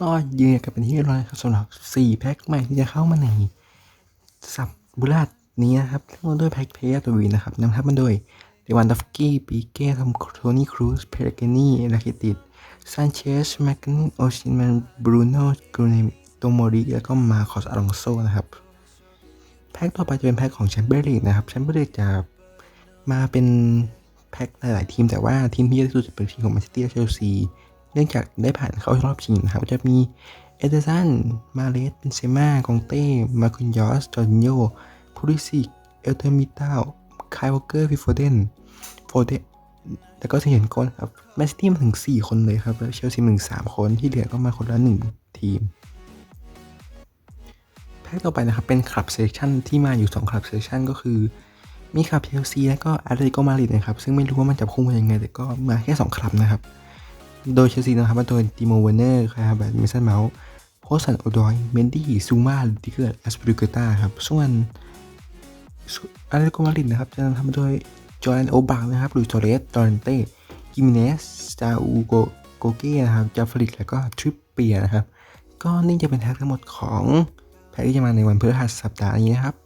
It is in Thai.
ก็ยืนกันเป็นที่เรียบร้อยครับสำหรับ 4 แพ็คใหม่ที่จะเข้ามาในสับบุราดนี้นะครับเริ่มต้นด้วยแพ็คเพย์ตัววีนะครับนำทัพมาโดยเดวันดอฟกี้ปีเก้ทอมโทนี่ครูซเพลเกนี่ลาคิติดซานเชสแมกกนิโอชินแมนบรูโน่กรูเนมิโตโมริแล้วก็มาคอสอลองโซนะครับ แพ็คต่อไปจะเป็นแพ็คของแชมเปี้ยนลีกนะครับแชมเปี้ยนลีกจะมาเป็นแพ็คหลาย ๆ ทีมแต่ว่าทีมที่เยอะที่สุดจะเป็นทีมของแมนซิตี้และเชลซี เนื่องจากได้ผ่านเข้ารอบชิงนะครับจะมีเอเดอร์สัน มาเลสเบนเซม่า กองเต้ มาคุนยอส จอร์จินโยพูริสิก เอลเทอร์มิต้าคายวอเกอร์ฟิโฟเดน โฟเดนแล้วก็เสียนก้นครับ แมนซิตี้มาถึง 4 คนเลยครับ แล้วเชลซีมาถึง 3 คนที่เหลือก็มาคนละ 1 ทีม แพ็คต่อไปนะครับ เป็นคลับเซ c ชั o นที่มาอยู่ 2คลับเซ c ชั o นก็คือ มีคลับเชลซีและก็อาร์เ i โกมาริดนะครับ ซึ่งไม่รู้ว่ามันจะพุ่งมายังไง แต่ก็มาแค่ 2คลับนะครับ โดยเชลซีนะครับมาโดยติโมเวเนอร์ครับแบบมิสันเมาส์โพสันโอดอย เมนดี้ ซูมาดิเกอร์แอสปริเกต้าครับ ส่วนอาร์เ i โกมาริดนะครับจะนำทำมาโดยจอร์แดนโอบังนะครับลุยโตเรสตอร์เรนเต้กิมิเนสจาอูโกโกเก้นะครับจาฟริกแล้วก็ทริปเปียนะครับ ก็นี่จะเป็นแท็กทั้งหมดของแพ็กที่จะมาในวันพฤหัสสัปดาห์นี้นะครับ